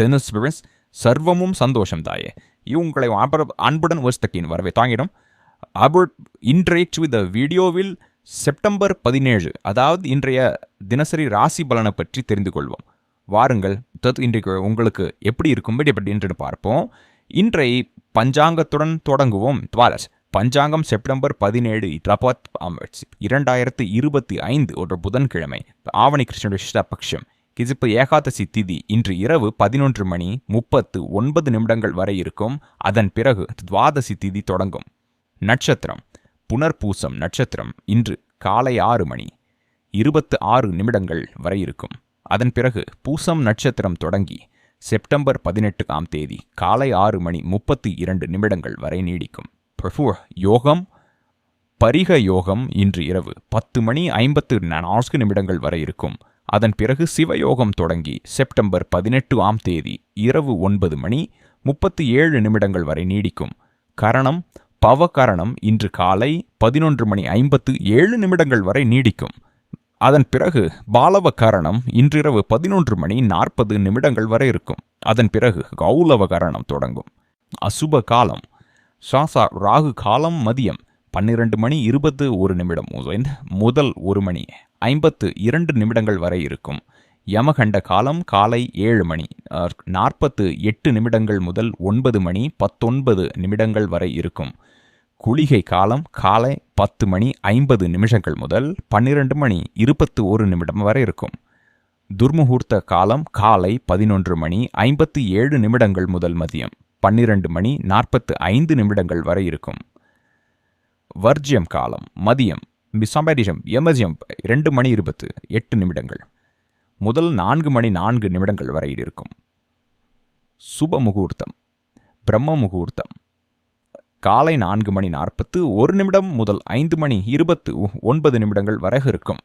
Tennis சர்வமும் சந்தோஷம் தாயே இவங்களை அன்புடன் வஸ்தக்கின் வரவே தாங்கிடும் அபர்ட் இன்றைய வித் வீடியோவில் செப்டம்பர் பதினேழு அதாவது இன்றைய தினசரி ராசி பலனை பற்றி தெரிந்து கொள்வோம் வாருங்கள் தத் இன்றைக்கு உங்களுக்கு எப்படி இருக்கும் எப்படி என்று பார்ப்போம் இன்றை பஞ்சாங்கத்துடன் தொடங்குவோம் துவாலஸ் பஞ்சாங்கம் செப்டம்பர் பதினேழு இட்ரபாத் இரண்டாயிரத்து இருபத்தி ஐந்து ஒரு புதன்கிழமை ஆவணி கிருஷ்ண பக்ஷம் கிசிப்பு ஏகாதசி திதி இன்று இரவு பதினொன்று மணி முப்பத்து ஒன்பது நிமிடங்கள் வரை இருக்கும். அதன் பிறகு துவாதசி திதி தொடங்கும். நட்சத்திரம். புனர்பூசம் நட்சத்திரம் இன்று காலை ஆறு மணி இருபத்து ஆறு நிமிடங்கள் வரை இருக்கும். அதன் பிறகு பூசம் நட்சத்திரம் தொடங்கி செப்டம்பர் பதினெட்டுக்காம் தேதி காலை ஆறு மணி முப்பத்தி இரண்டு நிமிடங்கள் வரை நீடிக்கும். யோகம். பரிக யோகம் இன்று இரவு பத்து மணி ஐம்பத்து நான்கு நிமிடங்கள் வரை இருக்கும். அதன் பிறகு சிவயோகம் தொடங்கி செப்டம்பர் பதினெட்டு ஆம் தேதி இரவு ஒன்பது மணி முப்பத்தி ஏழு நிமிடங்கள் வரை நீடிக்கும். கரணம் பவகரணம் இன்று காலை பதினொன்று மணி ஐம்பத்து ஏழு நிமிடங்கள் வரை நீடிக்கும். அதன் பிறகு பாலவ கரணம் இன்றிரவு பதினொன்று மணி நாற்பது நிமிடங்கள் வரை இருக்கும். அதன் பிறகு கௌலவ கரணம் தொடங்கும். அசுப காலம். சாசா ராகு காலம் மதியம் பன்னிரண்டு மணி இருபத்து ஒரு நிமிடம். முதல் முதல் ஒரு மணி. ஐம்பத்து இரண்டு நிமிடங்கள் வரை இருக்கும். யமகண்ட காலம் காலை ஏழு மணி. நாற்பத்து எட்டு நிமிடங்கள் முதல் ஒன்பது மணி பத்தொன்பது நிமிடங்கள் வரை இருக்கும். குளிகை காலம் காலை பத்து மணி ஐம்பது நிமிஷங்கள் முதல் பன்னிரண்டு மணி இருபத்து ஒரு நிமிடம் வரை இருக்கும். துர்முகூர்த்த காலம் காலை பதினொன்று மணி ஐம்பத்து ஏழு நிமிடங்கள் முதல் மதியம் பன்னிரண்டு மணி நாற்பத்து ஐந்து நிமிடங்கள் வரை இருக்கும். வர்ஜியம் காலம் மதியம் மிசம்பரிஷம் எமர்ஜியம் இரண்டு மணி இருபத்து எட்டு நிமிடங்கள் முதல் நான்கு மணி நான்கு நிமிடங்கள் வரை இருக்கும் சுப முகூர்த்தம் பிரம்ம முகூர்த்தம் காலை நான்கு மணி நாற்பத்து ஒரு நிமிடம் முதல் ஐந்து மணி இருபத்து ஒன்பது நிமிடங்கள் வரை இருக்கும்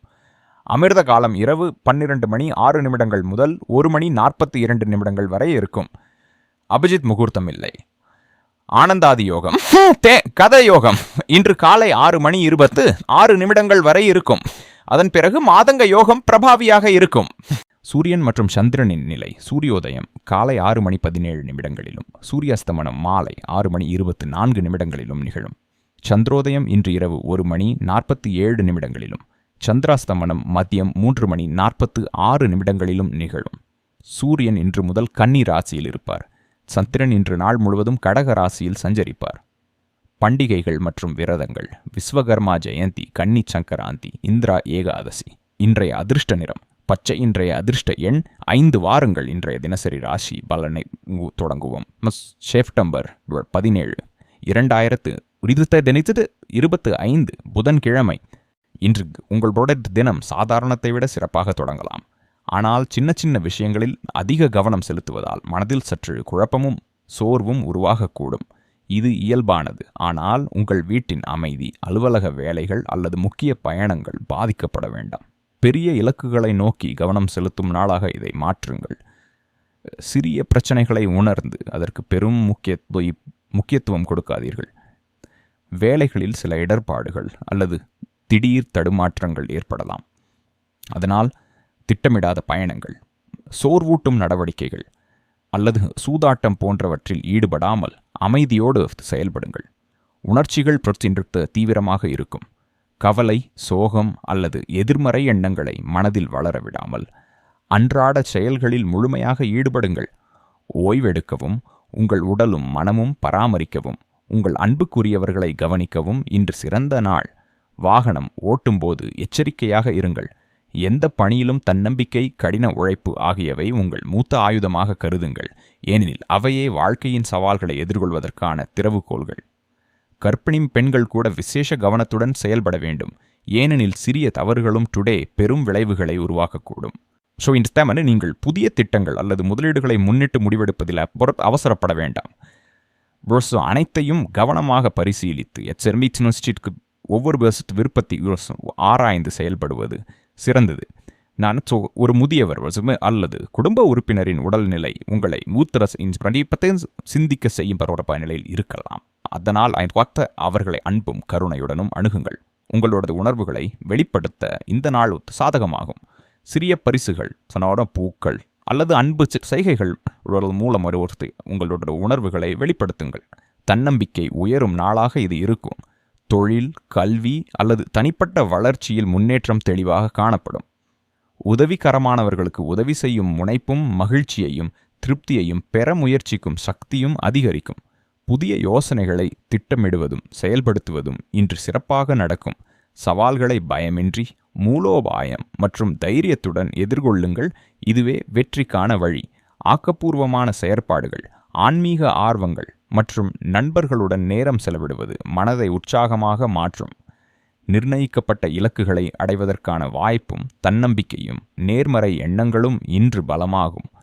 அமிர்த காலம் இரவு பன்னிரண்டு மணி ஆறு நிமிடங்கள் முதல் ஒரு மணி நாற்பத்தி இரண்டு நிமிடங்கள் வரை இருக்கும் அபிஜித் முகூர்த்தம் இல்லை ஆனந்தாதி யோகம் தே கதை யோகம் இன்று காலை ஆறு மணி இருபத்து ஆறு நிமிடங்கள் வரை இருக்கும். அதன் பிறகு மாதங்க யோகம் பிரபாவியாக இருக்கும். சூரியன் மற்றும் சந்திரனின் நிலை. சூரியோதயம் காலை ஆறு மணி பதினேழு நிமிடங்களிலும். சூரியாஸ்தமனம் மாலை ஆறு மணி இருபத்து நான்கு நிமிடங்களிலும் நிகழும். சந்திரோதயம் இன்று இரவு ஒரு மணி நாற்பத்தி ஏழு நிமிடங்களிலும். சந்திராஸ்தமனம் மதியம் மூன்று மணி நாற்பத்து ஆறு நிமிடங்களிலும் நிகழும். சூரியன் இன்று முதல் கன்னி ராசியில் இருப்பார். சந்திரன் இன்று நாள் முழுவதும் கடக ராசியில் சஞ்சரிப்பார். பண்டிகைகள் மற்றும் விரதங்கள். விஸ்வகர்மா ஜெயந்தி கன்னி சங்கராந்தி இந்திரா ஏகாதசி. இன்றைய அதிர்ஷ்ட நிறம். பச்சை இன்றைய அதிர்ஷ்ட எண். ஐந்து வாரங்கள் இன்றைய தினசரி ராசி பலனை தொடங்குவோம். செப்டம்பர் பதினேழு. இரண்டாயிரத்து இருபத்த தினித்தது இருபத்து ஐந்து புதன்கிழமை. இன்று உங்களோட தினம் சாதாரணத்தை விட சிறப்பாக தொடங்கலாம். ஆனால் சின்ன சின்ன விஷயங்களில் அதிக கவனம் செலுத்துவதால் மனதில் சற்று குழப்பமும் சோர்வும் உருவாகக்கூடும். இது இயல்பானது. ஆனால் உங்கள் வீட்டின் அமைதி அலுவலக வேலைகள் அல்லது முக்கிய பயணங்கள் பாதிக்கப்பட வேண்டாம். பெரிய இலக்குகளை நோக்கி கவனம் செலுத்தும் நாளாக இதை மாற்றுங்கள். சிறிய பிரச்சனைகளை உணர்ந்து அதற்கு பெரும் முக்கியத்துவ முக்கியத்துவம் கொடுக்காதீர்கள். வேலைகளில் சில இடர்பாடுகள் அல்லது திடீர் தடுமாற்றங்கள் ஏற்படலாம். அதனால் திட்டமிடாத பயணங்கள் சோர்வூட்டும் நடவடிக்கைகள் அல்லது சூதாட்டம் போன்றவற்றில் ஈடுபடாமல் அமைதியோடு செயல்படுங்கள். உணர்ச்சிகள் பிரச்சின்றிருத்த தீவிரமாக இருக்கும். கவலை சோகம் அல்லது எதிர்மறை எண்ணங்களை மனதில் வளர விடாமல் அன்றாட செயல்களில் முழுமையாக ஈடுபடுங்கள். ஓய்வெடுக்கவும் உங்கள் உடலும் மனமும் பராமரிக்கவும் உங்கள் அன்புக்குரியவர்களை கவனிக்கவும் இன்று சிறந்த நாள். வாகனம் ஓட்டும்போது எச்சரிக்கையாக இருங்கள். எந்த பணியிலும் தன்னம்பிக்கை கடின உழைப்பு ஆகியவை உங்கள் மூத்த ஆயுதமாக கருதுங்கள். ஏனெனில் அவையே வாழ்க்கையின் சவால்களை எதிர்கொள்வதற்கான திறவுகோல்கள். கர்ப்பிணி பெண்கள் கூட விசேஷ கவனத்துடன் செயல்பட வேண்டும். ஏனெனில் சிறிய தவறுகளும் டுடே பெரும் விளைவுகளை உருவாக்கக்கூடும். ஸோ இந்த தேமனு நீங்கள் புதிய திட்டங்கள் அல்லது முதலீடுகளை முன்னிட்டு முடிவெடுப்பதில் பொறுத்து அவசரப்பட வேண்டாம். ப்ரோஸோ அனைத்தையும் கவனமாக பரிசீலித்து எச்செர்மிட் ஒவ்வொரு வருஷத்து விருப்பத்தை ஆராய்ந்து செயல்படுவது. சிறந்தது. நான் ஸோ ஒரு முதியவர் அல்லது குடும்ப உறுப்பினரின் உடல்நிலை உங்களை மூத்திர பிரதீபத்தை சிந்திக்க செய்யும் பரபரப்பான நிலையில் இருக்கலாம். அதனால் பார்த்த அவர்களை அன்பும் கருணையுடனும் அணுகுங்கள். உங்களோட உணர்வுகளை வெளிப்படுத்த இந்த நாள் சாதகமாகும். சிறிய பரிசுகள் சொன்னோட பூக்கள் அல்லது அன்பு செய்கைகள் மூலம் ஒரு ஒருத்தி உங்களோட உணர்வுகளை வெளிப்படுத்துங்கள். தன்னம்பிக்கை உயரும் நாளாக இது இருக்கும். தொழில் கல்வி அல்லது தனிப்பட்ட வளர்ச்சியில் முன்னேற்றம் தெளிவாக காணப்படும். உதவிகரமானவர்களுக்கு உதவி செய்யும் முனைப்பும் மகிழ்ச்சியையும் திருப்தியையும் பெற முயற்சிக்கும் சக்தியும் அதிகரிக்கும். புதிய யோசனைகளை திட்டமிடுவதும் செயல்படுத்துவதும் இன்று சிறப்பாக நடக்கும். சவால்களை பயமின்றி மூலோபாயம் மற்றும் தைரியத்துடன் எதிர்கொள்ளுங்கள். இதுவே வெற்றிக்கான வழி. ஆக்கப்பூர்வமான செயற்பாடுகள் ஆன்மீக ஆர்வங்கள் மற்றும் நண்பர்களுடன் நேரம் செலவிடுவது மனதை உற்சாகமாக மாற்றும். நிர்ணயிக்கப்பட்ட இலக்குகளை அடைவதற்கான வாய்ப்பும் தன்னம்பிக்கையும் நேர்மறை எண்ணங்களும் இன்று பலமாகும்.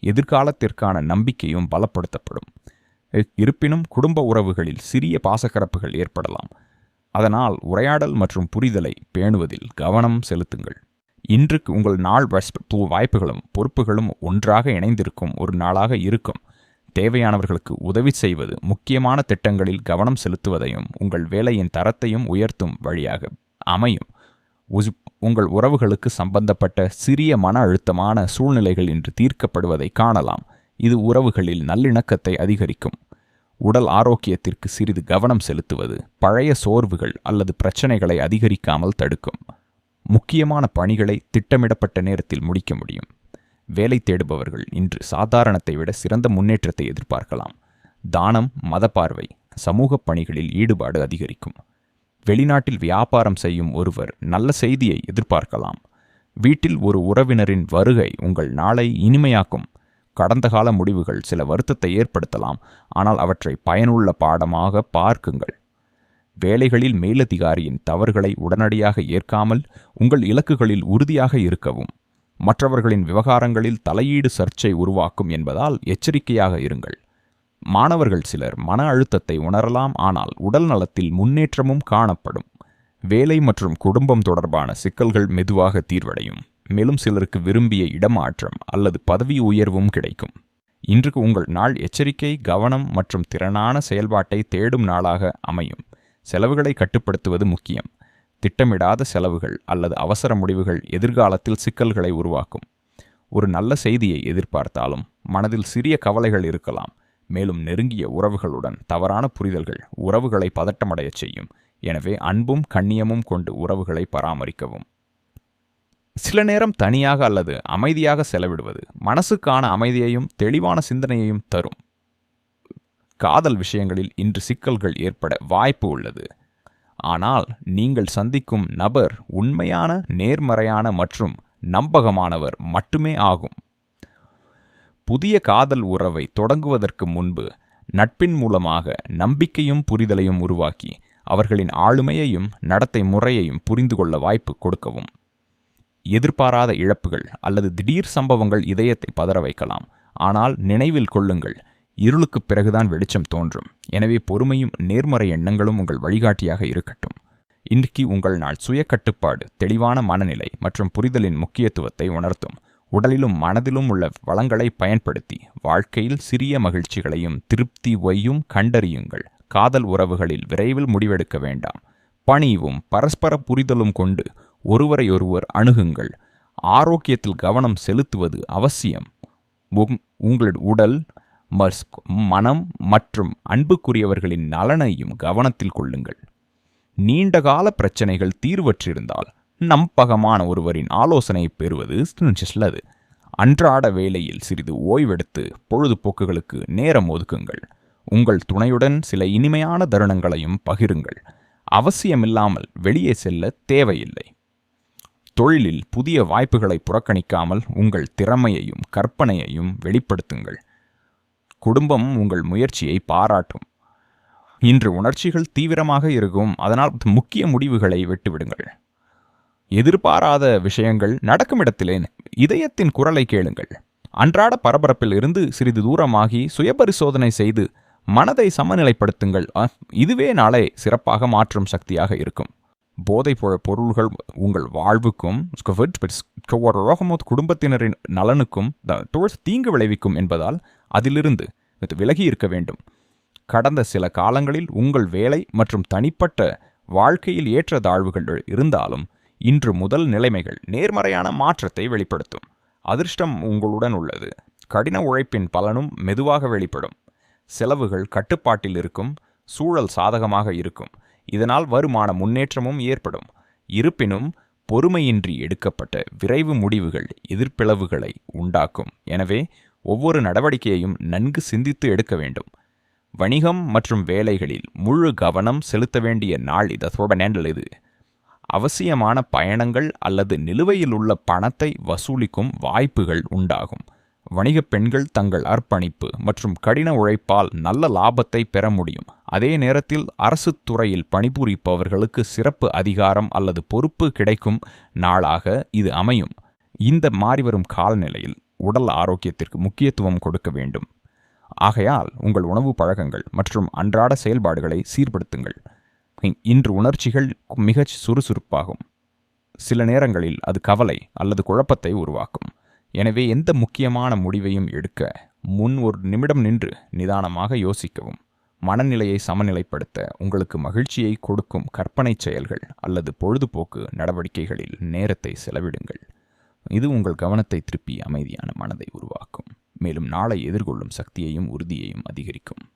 எதிர்காலத்திற்கான நம்பிக்கையும் பலப்படுத்தப்படும். இருப்பினும் குடும்ப உறவுகளில் சிறிய பாசக்கரப்புகள் ஏற்படலாம். அதனால் உரையாடல் மற்றும் புரிதலை பேணுவதில் கவனம் செலுத்துங்கள். இன்றுக்கு உங்கள் நாள் வஸ்- வாய்ப்புகளும் பொறுப்புகளும் ஒன்றாக இணைந்திருக்கும் ஒரு நாளாக இருக்கும். தேவையானவர்களுக்கு உதவி செய்வது முக்கியமான திட்டங்களில் கவனம் செலுத்துவதையும் உங்கள் வேலையின் தரத்தையும் உயர்த்தும் வழியாக அமையும். உங்கள் உறவுகளுக்கு சம்பந்தப்பட்ட சிறிய மன அழுத்தமான சூழ்நிலைகள் இன்று தீர்க்கப்படுவதை காணலாம். இது உறவுகளில் நல்லிணக்கத்தை அதிகரிக்கும். உடல் ஆரோக்கியத்திற்கு சிறிது கவனம் செலுத்துவது பழைய சோர்வுகள் அல்லது பிரச்சனைகளை அதிகரிக்காமல் தடுக்கும். முக்கியமான பணிகளை திட்டமிடப்பட்ட நேரத்தில் முடிக்க முடியும். வேலை தேடுபவர்கள் இன்று சாதாரணத்தை விட சிறந்த முன்னேற்றத்தை எதிர்பார்க்கலாம். தானம் மதப்பார்வை சமூக பணிகளில் ஈடுபாடு அதிகரிக்கும். வெளிநாட்டில் வியாபாரம் செய்யும் ஒருவர் நல்ல செய்தியை எதிர்பார்க்கலாம். வீட்டில் ஒரு உறவினரின் வருகை உங்கள் நாளை இனிமையாக்கும். கடந்த கால முடிவுகள் சில வருத்தத்தை ஏற்படுத்தலாம் ஆனால் அவற்றை பயனுள்ள பாடமாக பார்க்குங்கள். வேலைகளில் மேலதிகாரியின் தவறுகளை உடனடியாக ஏற்காமல் உங்கள் இலக்குகளில் உறுதியாக இருக்கவும். மற்றவர்களின் விவகாரங்களில் தலையீடு சர்ச்சை உருவாக்கும் என்பதால் எச்சரிக்கையாக இருங்கள். மாணவர்கள் சிலர் மன அழுத்தத்தை உணரலாம் ஆனால் உடல் நலத்தில் முன்னேற்றமும் காணப்படும். வேலை மற்றும் குடும்பம் தொடர்பான சிக்கல்கள் மெதுவாக தீர்வடையும். மேலும் சிலருக்கு விரும்பிய இடமாற்றம் அல்லது பதவி உயர்வும் கிடைக்கும். இன்றுக்கு உங்கள் நாள் எச்சரிக்கை கவனம் மற்றும் திறனான செயல்பாட்டை தேடும் நாளாக அமையும். செலவுகளை கட்டுப்படுத்துவது முக்கியம். திட்டமிடாத செலவுகள் அல்லது அவசர முடிவுகள் எதிர்காலத்தில் சிக்கல்களை உருவாக்கும். ஒரு நல்ல செய்தியை எதிர்பார்த்தாலும் மனதில் சிறிய கவலைகள் இருக்கலாம். மேலும் நெருங்கிய உறவுகளுடன் தவறான புரிதல்கள் உறவுகளை பதட்டமடையச் செய்யும். எனவே அன்பும் கண்ணியமும் கொண்டு உறவுகளை பராமரிக்கவும். சில நேரம் தனியாக அல்லது அமைதியாக செலவிடுவது மனசுக்கான அமைதியையும் தெளிவான சிந்தனையையும் தரும். காதல் விஷயங்களில் இன்று சிக்கல்கள் ஏற்பட வாய்ப்பு உள்ளது. ஆனால் நீங்கள் சந்திக்கும் நபர் உண்மையான நேர்மறையான மற்றும் நம்பகமானவர் மட்டுமே ஆகும். புதிய காதல் உறவை தொடங்குவதற்கு முன்பு நட்பின் மூலமாக நம்பிக்கையும் புரிதலையும் உருவாக்கி அவர்களின் ஆளுமையையும் நடத்தை முறையையும் புரிந்து கொள்ள வாய்ப்பு கொடுக்கவும். எதிர்பாராத இழப்புகள் அல்லது திடீர் சம்பவங்கள் இதயத்தை பதற வைக்கலாம். ஆனால் நினைவில் கொள்ளுங்கள் இருளுக்குப் பிறகுதான் வெளிச்சம் தோன்றும். எனவே பொறுமையும் நேர்மறை எண்ணங்களும் உங்கள் வழிகாட்டியாக இருக்கட்டும். இன்றைக்கு உங்கள் நாள் சுய கட்டுப்பாடு தெளிவான மனநிலை மற்றும் புரிதலின் முக்கியத்துவத்தை உணர்த்தும். உடலிலும் மனதிலும் உள்ள வளங்களை பயன்படுத்தி வாழ்க்கையில் சிறிய மகிழ்ச்சிகளையும் திருப்தி ஒய்யும் கண்டறியுங்கள். காதல் உறவுகளில் விரைவில் முடிவெடுக்க வேண்டாம். பணிவும் பரஸ்பர புரிதலும் கொண்டு ஒருவரையொருவர் அணுகுங்கள். ஆரோக்கியத்தில் கவனம் செலுத்துவது அவசியம். உங்களது உடல் மனம் மற்றும் அன்புக்குரியவர்களின் நலனையும் கவனத்தில் கொள்ளுங்கள். நீண்டகால பிரச்சனைகள் தீர்வற்றிருந்தால் நம்பகமான ஒருவரின் ஆலோசனை பெறுவது நல்லது அன்றாட வேளையில் சிறிது ஓய்வெடுத்து பொழுதுபோக்குகளுக்கு நேரம் ஒதுக்குங்கள். உங்கள் துணையுடன் சில இனிமையான தருணங்களையும் பகிருங்கள். அவசியமில்லாமல் வெளியே செல்ல தேவையில்லை. தொழிலில் புதிய வாய்ப்புகளை புறக்கணிக்காமல் உங்கள் திறமையையும் கற்பனையையும் வெளிப்படுத்துங்கள். குடும்பம் உங்கள் முயற்சியை பாராட்டும். இன்று உணர்ச்சிகள் தீவிரமாக இருக்கும். அதனால் முக்கிய முடிவுகளை வெட்டுவிடுங்கள். எதிர்பாராத விஷயங்கள் நடக்கும் இடத்திலே இதயத்தின் குரலை கேளுங்கள். அன்றாட பரபரப்பில் இருந்து சிறிது தூரமாகி சுயபரிசோதனை செய்து மனதை சமநிலைப்படுத்துங்கள். இதுவே நாளை சிறப்பாக மாற்றும் சக்தியாக இருக்கும். போதை பொ- பொருள்கள் உங்கள் வாழ்வுக்கும் குடும்பத்தினரின் நலனுக்கும் தீங்கு விளைவிக்கும் என்பதால் அதிலிருந்து விலகி இருக்க வேண்டும். கடந்த சில காலங்களில் உங்கள் வேலை மற்றும் தனிப்பட்ட வாழ்க்கையில் ஏற்ற தாழ்வுகள் இருந்தாலும் இன்று முதல் நிலைமைகள் நேர்மறையான மாற்றத்தை வெளிப்படுத்தும். அதிர்ஷ்டம் உங்களுடன் உள்ளது. கடின உழைப்பின் பலனும் மெதுவாக வெளிப்படும். செலவுகள் கட்டுப்பாட்டில் இருக்கும். சூழல் சாதகமாக இருக்கும். இதனால் வருமான முன்னேற்றமும் ஏற்படும். இருப்பினும் பொறுமையின்றி எடுக்கப்பட்ட விரைவு முடிவுகள் எதிர்ப்பிளவுகளை உண்டாக்கும். எனவே ஒவ்வொரு நடவடிக்கையையும் நன்கு சிந்தித்து எடுக்க வேண்டும். வணிகம் மற்றும் வேலைகளில் முழு கவனம் செலுத்த வேண்டிய நாள் இது இது. அவசியமான பயணங்கள் அல்லது நிலுவையில் உள்ள பணத்தை வசூலிக்கும் வாய்ப்புகள் உண்டாகும். வணிகப் பெண்கள் தங்கள் அர்ப்பணிப்பு மற்றும் கடின உழைப்பால் நல்ல லாபத்தை பெற முடியும். அதே நேரத்தில் அரசு துறையில் பணிபுரிப்பவர்களுக்கு சிறப்பு அதிகாரம் அல்லது பொறுப்பு கிடைக்கும் நாளாக இது அமையும். இந்த மாறிவரும் காலநிலையில் உடல் ஆரோக்கியத்திற்கு முக்கியத்துவம் கொடுக்க வேண்டும். ஆகையால் உங்கள் உணவு பழக்கங்கள் மற்றும் அன்றாட செயல்பாடுகளை சீர்படுத்துங்கள். இன்று உணர்ச்சிகள் மிகச் சுறுசுறுப்பாகும். சில நேரங்களில் அது கவலை அல்லது குழப்பத்தை உருவாக்கும். எனவே எந்த முக்கியமான முடிவையும் எடுக்க முன் ஒரு நிமிடம் நின்று நிதானமாக யோசிக்கவும். மனநிலையை சமநிலைப்படுத்த உங்களுக்கு மகிழ்ச்சியை கொடுக்கும் கற்பனை செயல்கள் அல்லது பொழுதுபோக்கு நடவடிக்கைகளில் நேரத்தை செலவிடுங்கள். இது உங்கள் கவனத்தை திருப்பி அமைதியான மனதை உருவாக்கும். மேலும் நாளை எதிர்கொள்ளும் சக்தியையும் உறுதியையும் அதிகரிக்கும்.